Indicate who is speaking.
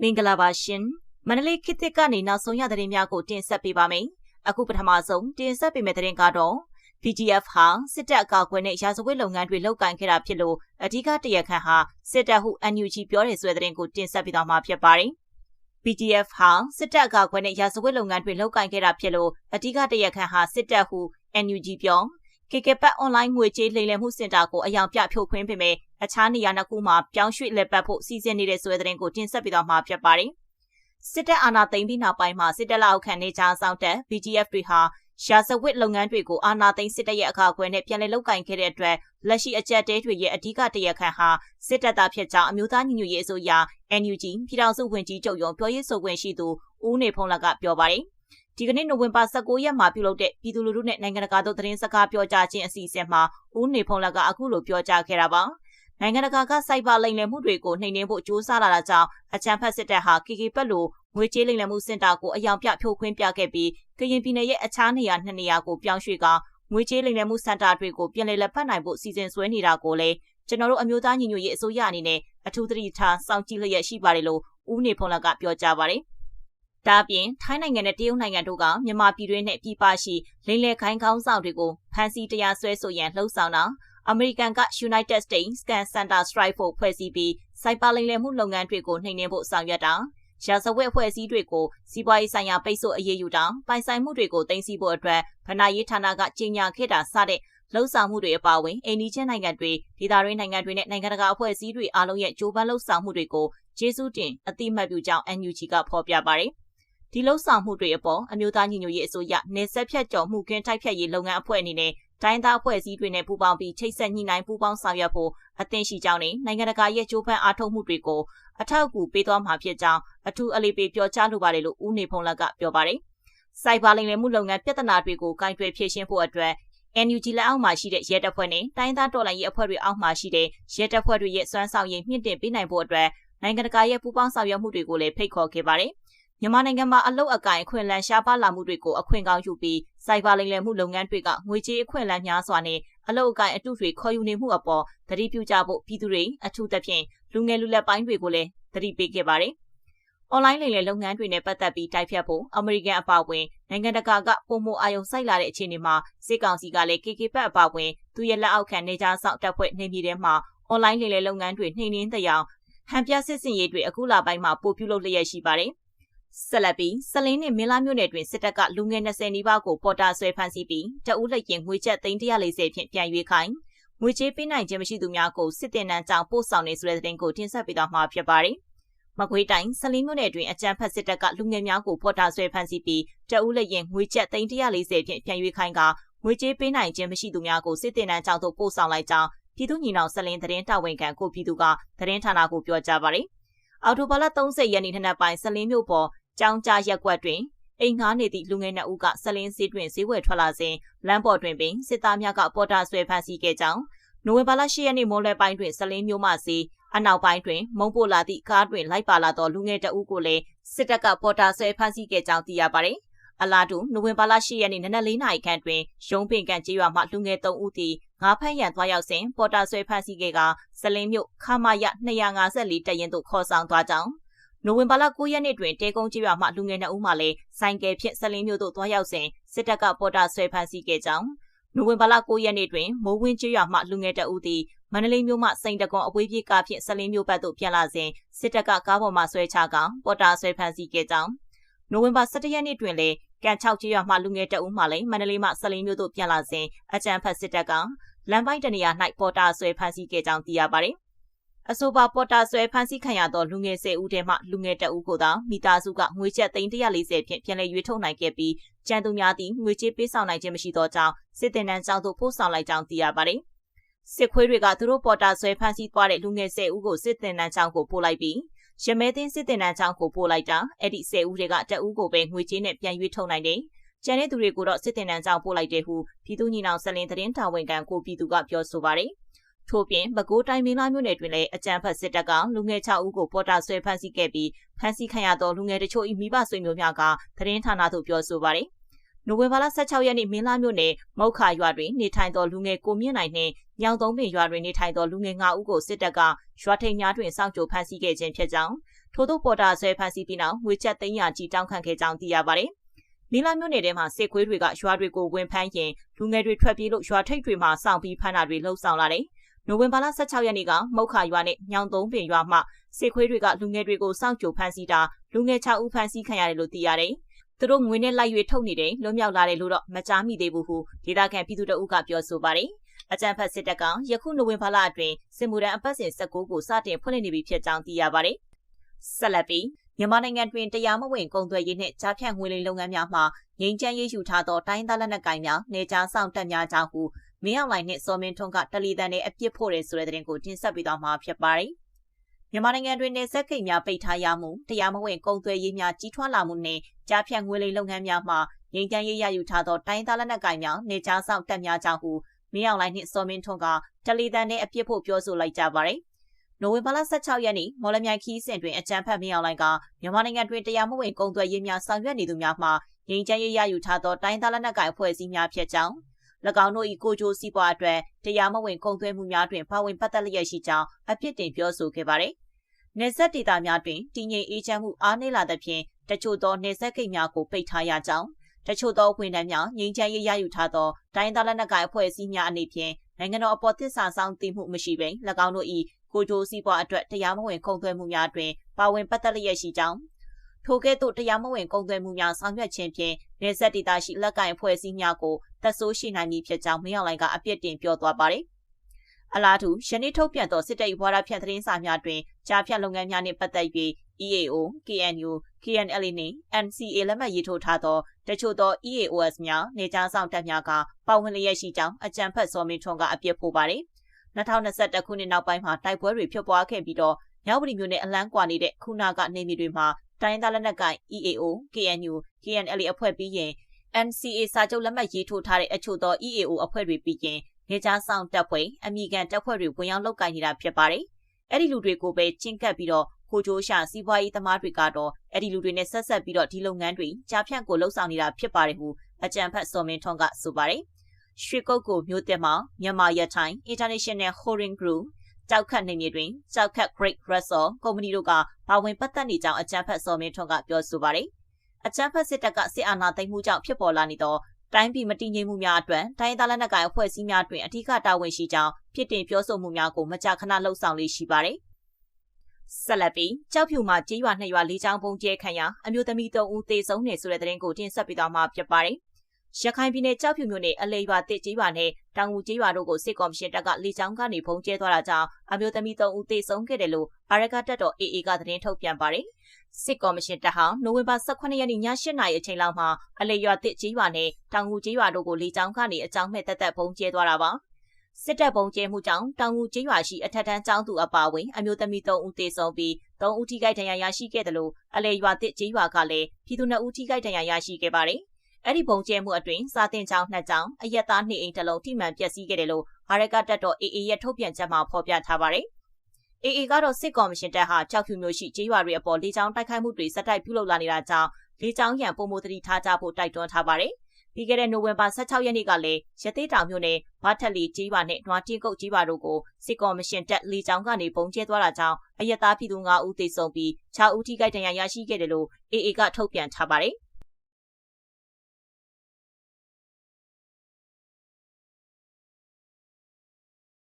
Speaker 1: မင်္ဂလာပါရှင်မန္တလေးခေတ်သစ်ကနေနောက်ဆုံးရသတင်းများကိုတင်ဆက်ပေးပါမယ်အခုပထမဆုံးတင်ဆက်ပေးမယ့်သတင်းကတော့ PGF ဟာစစ်တပ်အကောက်ကွယ်နဲ့ရာဇဝတ်လုပ်ငန်းတွေလုပ်ကိုင်ခဲ့တာဖြစ်လို့အဓိကတရခန့်ဟာစစ်တပ်ဟု NUG ပြောတဲ့ဆိုတဲ့သတင်းကိုတင်ဆက်ပေးသွားမှာဖြစ်ပါတယ် PGF ဟာစစ်တပ်အကောက်ကွယ်နဲ့ရာဇဝတ်လုပ်ငန်းတွေလုပ်ကိုင်ခဲ့တာဖြစ်လို့အဓိကတရခန့်ဟာစစ်တပ်ဟု NUG ပြော KK ပတ်အွန်လိုင်းငွေကြေးလိမ်လည်မှုစင်တာကိုအယောင်ပြဖြိုခွင်းပေမဲ့အခြားနေရာနှစ်ခုမှာပြောင်းရွှေ့လက်ပတ်ဖို့စီစဉ်နေတဲ့ဆိုတဲ့သတင်းကိုတင်ဆက်ပေးသွားမှာဖြစ်ပါတယ်။စစ်တပ်အာဏာသိမ်းပြီးနောက်ပိုင်းမှာစစ်တပ်လက်အောက်ခံနေကြဆောင်တဲ့ BGF တွေဟာရာဇဝတ်လုပ်ငန်းတွေကိုအာဏာသိမ်းစစ်တပ်ရဲ့အခါအခွင့်နဲ့ပြန်လည်လုပ်ကင်ခဲ့တဲ့အတွက်လက်ရှိအကြက်တဲတွေရဲ့အဓိကတရခန့်ဟာစစ်တပ်သားဖြစ်ကြောင်းအမျိုးသားညီညွတ်ရေးအစိုးရ NUG ပြည်ထောင်စုဝန်ကြီးချုပ်ရုံးပြောရေးဆိုခွင့်ရှိသူဦးနေဖုံးလကပြောပါတယ်။ ဒီကနေ့နိုဝင်ဘာ16ရက်မှာပြုလုပ်တဲ့ပြည်သူလူထုနဲ့နိုင်ငံတကာတို့သတင်းစကားပြောကြားခြင်းအစီအစဉ်မှာဦးနေဖုံးလကအခုလိုပြောကြားခဲ့တာပါနိုင်ငံတကာကစိုက်ပါလိမ်လည်မှုတွေကိုနှိမ်နင်းဖို့ကြိုးစားလာတာကြောင့်အချမ်းဖက်စစ်တပ်ဟာ KK ပက်လိုငွေကြေးလိမ်လည်မှုစင်တာကိုအယောင်ပြဖြိုးခွင်းပြခဲ့ပြီးကရင်ပြည်နယ်ရဲ့အခြားနေရာနှစ်နေရာကိုပြောင်းရွှေ့ကငွေကြေးလိမ်လည်မှုစင်တာတွေကိုပြည်လည်လက်ဖက်နိုင်ဖို့စီစဉ်ဆွဲနေတာကိုလည်းကျွန်တော်တို့အမျိုးသားညီညွတ်ရေးအစိုးရအနေနဲ့အထူးသတိထားစောင့်ကြည့်လျက်ရှိပါတယ်လို့ဦးနေဖုံးလကပြောကြားပါတယ်။ ဒါအပြင်ထိုင်းနိုင်ငံနဲ့တရုတ်နိုင်ငံတို့ကမြန်မာပြည်တွင်းနဲ့ပြည်ပရှိလိမ့်လေခိုင်းကောင်းဆောင်တွေကိုဖမ်းဆီးတရားစွဲဆိုရန်လှုံ့ဆော်တာအမေရိကန်က United States Scan Center Strike ဖို့ဖွဲ့စည်းပြီးစိုက်ပါလိမ့်လည်မှုလုပ်ငန်းတွေကိုနှိမ်နင်းဖို့ဆောင်ရွက်တာရာဇဝတ်အဖွဲ့အစည်းတွေကိုစီးပွားရေးဆိုင်ရာပိတ်ဆို့အရေးယူတာပိုင်ဆိုင်မှုတွေကိုတင်စီဖို့အတွက်ဗဏ္ဍာရေးဌာနကကြေညာခဲ့တာစတဲ့လှုပ်ဆောင်မှုတွေအပါအဝင်အိန္ဒိချင်းနိုင်ငံတွေဒေသတွင်းနိုင်ငံတွေနဲ့နိုင်ငံတကာအဖွဲ့အစည်းတွေအားလုံးရဲ့ကြိုးပမ်းလှုပ်ဆောင်မှုတွေကိုကျေးဇူးတင်အတိမတ်ပြုကြောင်း NUG ကဖော်ပြပါတယ်။ ဒီလှုပ်ဆောင်မှုတွေအပေါ်အမျိုးသားညီညွတ်ရေးအစိုးရနေဆက်ဖြတ်ကျော်မှုကင်းတိုက်ဖြတ်ရေးလုပ်ငန်းအဖွဲ့အနေနဲ့တိုင်းသားအဖွဲ့အစည်းတွေနဲ့ပူးပေါင်းပြီးချိတ်ဆက်ညှိနှိုင်းပူးပေါင်းဆောင်ရွက်ဖို့အသင့်ရှိကြောင်းနဲ့နိုင်ငံတကာရဲ့ကြိုးပမ်းအားထုတ်မှုတွေကိုအထောက်အကူပေးသွားမှာဖြစ်ကြောင်းအထူးအလေးပေးပြောကြားလိုပါတယ်လို့ဦးနေဖုံးလက်ကပြောပါတယ်။စိုက်ဘာလိမ်လည်မှုလုပ်ငန်းပြဿနာတွေကိုကင်တွယ်ဖြေရှင်းဖို့အတွက် NUG လက်အောက်မှာရှိတဲ့ရဲတပ်ဖွဲ့နဲ့တိုင်းသားတော်လှန်ရေးအဖွဲ့တွေအောက်မှာရှိတဲ့ရဲတပ်ဖွဲ့တွေရဲ့စွမ်းဆောင်ရည်မြင့်တင်ပေးနိုင်ဖို့အတွက်နိုင်ငံတကာရဲ့ပူးပေါင်းဆောင်ရွက်မှုတွေကိုလည်းဖိတ်ခေါ်ခဲ့ပါတယ်။ မြန်မာနိုင်ငံမှာအလုတ်အကင်အခွင့်အလမ်းရှားပါလာမှုတွေကိုအခွင့်ကောင်းယူပြီးစိုက်ဘာလိမ်လည်မှုလုပ်ငန်းတွေကငွေကြေးအခွင့်အလမ်းများစွာနဲ့အလုတ်အကင်အတုတွေခေါ်ယူနေမှုအပေါ်သတိပြုကြဖို့ပြည်သူတွေအထူးသဖြင့်လူငယ်လူလက်ပိုင်းတွေကိုလည်းသတိပေးခဲ့ပါတယ်။ online လိမ်လည်လုပ်ငန်းတွေနဲ့ပတ်သက်ပြီးတိုက်ဖြတ်ဖို့အမေရိကန်အပါအဝင်နိုင်ငံတကာကပုံမအာရုံစိုက်လာတဲ့အခြေအနေမှာစစ်ကောင်စီကလည်း KK ဘက်အပါအဝင်သူရဲ့လက်အောက်ခံနေကြဆောက်တပ်ဖွဲ့နေပြည်တော်မှာ online လိမ်လည်လုပ်ငန်းတွေနှိမ်နင်းတဲ့အောင်ဟန်ပြစစ်စင်ရေးတွေအခုလပိုင်းမှာပို့ပြုလုပ်လျက်ရှိပါတယ်။ ဆက်လက်ပြီးစလင်းနှင့်မင်းလာမြို့နယ်တွင်စစ်တပ်ကလူငယ်20နီးပါးကိုပေါ်တာဆွဲဖမ်းဆီးပြီးတအူးလက်ရင်ငွေချက်340ဖြင့်ပြန်ရွေးခိုင်းငွေကြေးပေးနိုင်ခြင်းမရှိသူများကိုစစ်တင်နန်းကြောင့်ပို့ဆောင်နေဆိုတဲ့သတင်းကိုတင်ဆက်ပေးသွားမှာဖြစ်ပါတယ်။မကွေးတိုင်းစလင်းမြို့နယ်တွင်အကြမ်းဖက်စစ်တပ်ကလူငယ်များကိုပေါ်တာဆွဲဖမ်းဆီးပြီးတအူးလက်ရင်ငွေချက်340ဖြင့်ပြန်ရွေးခိုင်းကငွေကြေးပေးနိုင်ခြင်းမရှိသူများကိုစစ်တင်နန်းကြောင့်ပို့ဆောင်လိုက်ကြောင်းပြည်သူညီနောင်စလင်းသတင်းတာဝန်ခံကိုပြည်သူကသတင်းဌာနကိုပြောကြားပါတယ်။ အော်တိုဘာလ30ရက်နေ့ထနက်ပိုင်းစလင်းမြို့ပေါ်ကြောင်းကြားရက်ကွက်တွင်အိမ်ငှားနေသည့်လူငယ်နှစ်ဦးကဆလင်းစည်းတွင်ဈေးဝယ်ထွက်လာစဉ်လမ်းပေါ်တွင်ပင်စစ်သားများကပေါ်တာဆွဲဖမ်းဆီးခဲ့ကြောင်းနိုဝင်ဘာလ10ရက်နေ့မိုးလယ်ပိုင်းတွင်ဆလင်းမျိုးမှစီအနောက်ပိုင်းတွင် မုံပို့လာသည့်ကားတွင်လိုက်ပါလာသောလူငယ်တအုပ်ကိုလည်းစစ်တပ်ကပေါ်တာဆွဲဖမ်းဆီးခဲ့ကြောင်းသိရပါသည်။ အလားတူနိုဝင်ဘာလ10ရက်နေ့နနက်၄နာရီခန့်တွင်ရုံးပင်ကန်ကျေးရွာမှလူငယ်3ဦးသည်ငါးဖက်ရန်သွားရောက်စဉ်ပေါ်တာဆွဲဖမ်းဆီးခဲ့ကစလင်းမြို့ခမာရ254တရင်သို့ခေါ်ဆောင်သွားကြောင်းနိုဝင်ဘာလ9ရက်နေ့တွင်တဲကုန်းကျေးရွာမှလူငယ်2ဦးမှလည်းဆိုင်ကယ်ဖြင့်ဆက်လင်းမြို့သို့သွားရောက်စဉ်စစ်တပ်ကပေါ်တာဆွဲဖမ်းဆီးခဲ့ကြောင်းနိုဝင်ဘာလ9ရက်နေ့တွင်မိုးဝင်းကျေးရွာမှလူငယ်2ဦးသည်မန္တလေးမြို့မှစိန်တကွန်အဝေးပြေးကားဖြင့်ဆက်လင်းမြို့ဘက်သို့ပြန်လာစဉ်စစ်တပ်ကကားပေါ်မှဆွဲချကပေါ်တာဆွဲဖမ်းဆီးခဲ့ကြောင်းနိုဝင်ဘာ17ရက်နေ့တွင်လည်း ကန်6ကျေးရွာမှလူငယ်2ဦးမှလည်းမန္တလေးမှဆက်လင်းမြို့သို့ပြန်လာစဉ်အကြံဖတ်စစ်တပ်ကလမ်းပိုင်းတနေရာ၌ပေါ်တာဆွဲဖမ်းဆီးခဲ့ကြောင်းသိရပါသည်အဆိုပါပေါ်တာဆွဲဖမ်းဆီးခံရသောလူငယ်10ဦးထဲမှလူငယ်2ဦးကိုသာမိသားစုကငွေကျပ်340ဖြင့်ပြန်လည်ရွေးထုတ်နိုင်ခဲ့ပြီးကျန်သူများသည်ငွေကြေးပေးဆောင်နိုင်ခြင်းမရှိသောကြောင့်စစ်တင်နန်းကျောင်းသို့ပို့ဆောင်လိုက်ကြောင်းသိရပါတယ်။စစ်ခွေးတွေကသူတို့ပေါ်တာဆွဲဖမ်းဆီးသွားတဲ့လူငယ်10ဦးကိုစစ်တင်နန်းကျောင်းကိုပို့လိုက်ပြီး ရမဲသိန်းစစ်တင်နန်းကျောင်းကိုပို့လိုက်တာအဲ့ဒီ10ဦးတွေကတအူးကိုပဲငွေကြေးနဲ့ပြန်ရွေးထုတ်နိုင်တယ်။ကျန်တဲ့သူတွေကိုတော့စစ်တင်နန်းကျောင်းပို့လိုက်တယ်ဟုပြည်သူညီနောင်ဆက်လင်းသတင်းတာဝန်ခံကိုပြည်သူကပြောဆိုပါတယ်။ထို့ပြင်ပဲခူးတိုင်းမင်းလာမြို့နယ်တွင်လည်းအကြမ်းဖက်စစ်တပ်ကလူငယ်6ဦးကိုပေါ်တာဆွဲဖမ်းဆီးခဲ့ပြီးဖမ်းဆီးခံရသောလူငယ်တချို့၏မိဘဆွေမျိုးများကသတင်းဌာနသို့ပြောဆိုပါသည် နိုဝင်ဘာလ16ရက်နေ့မင်းလာမြို့နယ်မုတ်ခါရွာတွင်နေထိုင်သောလူငယ်ကိုမြင့်နိုင်နှင့်ညောင်သုံးပင်ရွာတွင်နေထိုင်သောလူငယ်9ဦးကိုစစ်တပ်ကရွာထိန်များတွင်စောင့်ကြိုဖမ်းဆီးခဲ့ခြင်းဖြစ်ကြောင်းထို့သောပေါ်တာဆွဲဖမ်းဆီးပြီးနောက်ငွေချက်သိန်းရာကြီးတောင်းခံခဲ့ကြောင်းသိရပါတယ်။မီလာမြို့နယ်ထဲမှာစစ်ခွေးတွေကရွာတွေကိုဝင်ဖမ်းရင်လူငယ်တွေထွက်ပြေးလို့ရွာထိပ်တွေမှာစောင့်ပြီးဖမ်းတာတွေလှုပ်ဆောင်လာတယ်။နိုဝင်ဘာလ16ရက်နေ့ကမုတ်ခါရွာနဲ့ညောင်သုံးပင်ရွာမှစစ်ခွေးတွေကလူငယ်တွေကိုစောင့်ကြိုဖမ်းဆီးတာလူငယ်6ဦးဖမ်းဆီးခံရတယ်လို့သိရတယ်။ သူတို့ငွေနဲ့လိုက်ရွေထုတ်နေတယ်လွတ်မြောက်လာတယ်လို့တော့မကြားမိသေးဘူးဟုဒေသခံပြည်သူတို့ကပြောဆိုပါတယ်။အကြံဖတ်စစ်တပ်ကယခုနိုဝင်ဘာလအတွင်းစစ်မှုထမ်းအပတ်စဉ်19ကိုစတင်ဖွင့်လှစ်နေပြီဖြစ်ကြောင်းသိရပါတယ်။ဆက်လက်ပြီးမြန်မာနိုင်ငံတွင်တရားမဝင်ကုန်သွယ်ရေးနှင့်ကြားဖြတ်ငွေလိမ်လုပ်ငန်းများမှငိမ့်ချမ်းရေးယူထားသောတိုင်းသားလက်နက်ကိုင်များနေကြားဆောင်တက်များကြောင်းဟုမင်းအောင်လှိုင်နှင့်စောမင်းထွန်းကတယ်လီတန်နဲ့အပြစ်ဖို့တယ်ဆိုတဲ့သတင်းကိုတင်ဆက်ပေးသွားမှာဖြစ်ပါတယ်။ မြန်မာနိုင်ငံတွင်နေဆက်ကိတ်များပိတ်ထားရမှုတရားမဝင်ကုန်သွယ်ရေးများကြီးထွားလာမှုနှင့်ကြားဖြတ်ငွေလိမ်လုပ်ငန်းများမှငိမ့်ချမ်းရေးရယူထားသောတိုင်းသားလက်နက်ကိုင်များနေကြားဆောင်တက်များကြောင်းဟုမင်းအောင်လှိုင်နှင့်စောမင်းထွန်းကတယ်လီတန်နဲ့အပြစ်ဖို့ပြောဆိုလိုက်ကြပါတယ်။နိုဝင်ဘာလ16ရက်နေ့မော်လမြိုင်ခီးစဉ်တွင်အကြံဖတ်မင်းအောင်လိုင်ကမြန်မာနိုင်ငံတွင်တရားမဝင်ကုန်သွယ်ရေးများဆောင်ရွက်နေသူများမှငြိမ်းချမ်းရေးရယူထားသောတိုင်းသားလက်နက်ကိုင်အဖွဲ့အစည်းများဖြစ်ကြောင်း၎ င်းတို့၏ကိုကြိုးစီးပွားအတွက်တရားမဝင်ကုန်သွယ်မှုများတွင်ပါဝင်ပတ်သက်လျက်ရှိကြောင်းအပြစ်တင်ပြောဆိုခဲ့ပါသည်။နေဆက်ဒေတာများတွင်တည်ငြိမ်အေးချမ်းမှုအားနည်းလာသဖြင့်တချို့သောနေဆက်ကိတ်များကိုပိတ်ထားရကြောင်းတချို့သောဝန်ထမ်းများငြိမ်းချမ်းရေးရယူထားသောတိုင်းသားလက်နက်ကိုင်အဖွဲ့အစည်းများအနေဖြင့်နိုင်ငံတော်အပေါ်သစ္စာဆောင်သိမှုမရှိဘဲ၎င်းတို့၏ကိုဂျိုစီးပွားအတွက်တရားမဝင်ကုန်သွယ်မှုများတွင်ပါဝင်ပတ်သက်လျက်ရှိကြောင်းထိုကဲ့သို့တရားမဝင်ကုန်သွယ်မှုများဆောင်ရွက်ခြင်းဖြင့်နေဆက်ဒေသရှိလက်ကင်အဖွဲ့အစည်းများကို သက်ဆိုးရှိနိုင်မည်ဖြစ်ကြောင်းမင်းအောင်လှိုင်ကအပြစ်တင်ပြောသွားပါတယ်။အလားတူယနေ့ထုတ်ပြန်သောစစ်တပ်၏ဘွာရဖြန့်သတင်းစာများတွင်ကြားဖြတ်လုပ်ငန်းများနှင့်ပတ်သက်၍ EAO, KNU, KNLA နှင့် NCA လက်မှတ်ရေးထိုးထားသောတချို့သော EAOS များနေကြားဆောင်တပ်များကပါဝင်လျက်ရှိကြောင်းအကြံဖတ်စောမင်းထွန်းကအပြစ်ဖို့ပါတယ်။2021ခုနှစ်နောက်ပိုင်းမှာတိုက်ပွဲတွေဖြစ်ပွားခဲ့ပြီးတော့မြောက်ပရီမြို့နယ်အလန်းကွာနေတဲ့ခုနာကနေမြေတွေမှာတိုင်းသားလက်နက်ကိုင် EAO, KNU, KNLA အဖွဲ့ပြီးရင် NCA စာချုပ်လက်မှတ်ရေးထိုးထားတဲ့အချို့သော EAO အဖွဲ့တွေပြီးရင်နေကြားဆောင်တပ်ဖွဲ့အမိကန်တပ်ဖွဲ့တွေဝင်ရောက်လုပ်ကိုင်နေတာဖြစ်ပါတယ်။အဲ့ဒီလူတွေကိုပဲချင်းကပ်ပြီးတော့ကိုချိုးရှာစီးပွားရေးသမားတွေကတော့အဲ့ဒီလူတွေနဲ့ဆက်ဆက်ပြီးတော့ဒီလုပ်ငန်းတွေကြားဖြန့်ကိုလှုပ်ဆောင်နေတာဖြစ်ပါတယ်ဟုအကြံဖတ်စော်မင်းထွန်းကဆိုပါတယ်။ရွှေကုတ်ကိုမြို့တက်မှာမြန်မာရထိုင် International Holding Group ကြောက်ခတ်နေမြေတွင်ကြောက်ခတ် Great Russell ကုမ္ပဏီတို့ကပါဝင်ပတ်သက်နေကြောင်းအကြံဖတ်စော်မင်းထွန်းကပြောဆိုပါတယ်။ အကြံဖတ်စစ်တပ်ကစစ်အာဏာသိမ်းမှုကြောင့်ဖြစ်ပေါ်လာနေသောတိုင်းပြည်မတည်ငြိမ်မှုများအတွက်တိုင်းသားလက်နက်ကိုင်အဖွဲ့အစည်းများတွင်အထူးတာဝန်ရှိကြောင်းဖြစ်တင်ပြောဆိုမှုများကိုမကြာခဏလှုပ်ဆောင်လေးရှိပါတယ်။ဆက်လက်ပြီးကြောက်ဖြူမှာကြေးရွာနှစ်ရွာလေးချောင်းပုံကျဲခံရအမျိုးသမီး၃ဦးသေဆုံးနေဆိုတဲ့သတင်းကိုတင်ဆက်ပေးသွားမှာဖြစ်ပါတယ် ရခိုင်ပြည်နယ်ကြောက်ဖြူမြို့နယ်အလေရွာတစ်ကြီးရွာနဲ့တောင်ငူကြီးရွာတို့ကိုစစ်ကော်မရှင်တပ်ကလေကြောင်းကနေဖုံးကျဲသွားတာကြောင့်အမျိုးသမီး၃ဦးသေဆုံးခဲ့တယ်လို့အာရကတပ်တော် AA ကသတင်းထုတ်ပြန်ပါတယ်။စစ်ကော်မရှင်တပ်ဟာနိုဝင်ဘာ18ရက်နေ့ည8:00နာရီအချိန်လောက်မှာအလေရွာတစ်ကြီးရွာနဲ့တောင်ငူကြီးရွာတို့ကိုလေကြောင်းကနေအကြောင်းမဲ့တက်တက်ဖုံးကျဲသွားတာပါ။စစ်တပ်ပုံကျဲမှုကြောင့်တောင်ငူကျေးရွာရှိအထက်တန်းကျောင်းသူအပါအဝင်အမျိုးသမီး3ဦးသေဆုံးပြီး3ဦးထိခိုက်ဒဏ်ရာရရှိခဲ့တယ်လို့အလေရွာတစ်ကျေးရွာကလည်းပြည်သူ2ဦးထိခိုက်ဒဏ်ရာရရှိခဲ့ပါတယ်။ အဲ့ဒီပုံကျဲမှုအတွင်းစာတင်ချောင်းနှစ်ချောင်းအရက်သားနှစ်အိမ်တစ်လုံးထိမှန်ပျက်စီးခဲ့တယ်လို့အာရကတပ်တော် AA ရဲ့ထုတ်ပြန်ချက်မှာဖော်ပြထားပါတယ်။ AA ကတော့စစ်ကော်မရှင်တပ်ဟာကြောက်ဖြူမျိုးရှိကျေးရွာတွေအပေါ်လေကြောင်းတိုက်ခိုက်မှုတွေစက်တိုက်ပြုလုပ်လာနေတာကြောင့်လေကြောင်းရန်ပုံမတတိထားကြဖို့တိုက်တွန်းထားပါတယ်။ပြီးခဲ့တဲ့နိုဝင်ဘာ16ရက်နေ့ကလည်းရသေးတောင်မြို့နယ်ဘာထက်လီကျေးရွာနဲ့နွားတင်းကုတ်ကျေးရွာတို့ကိုစစ်ကော်မရှင်တပ်လေကြောင်းကနေပုံကျဲသွားတာကြောင့်အရက်သားပြည်သူ9ဦးသေဆုံးပြီး6ဦးထိခိုက်ဒဏ်ရာရရှိခဲ့တယ်လို့ AA ကထုတ်ပြန်ထားပါတယ်။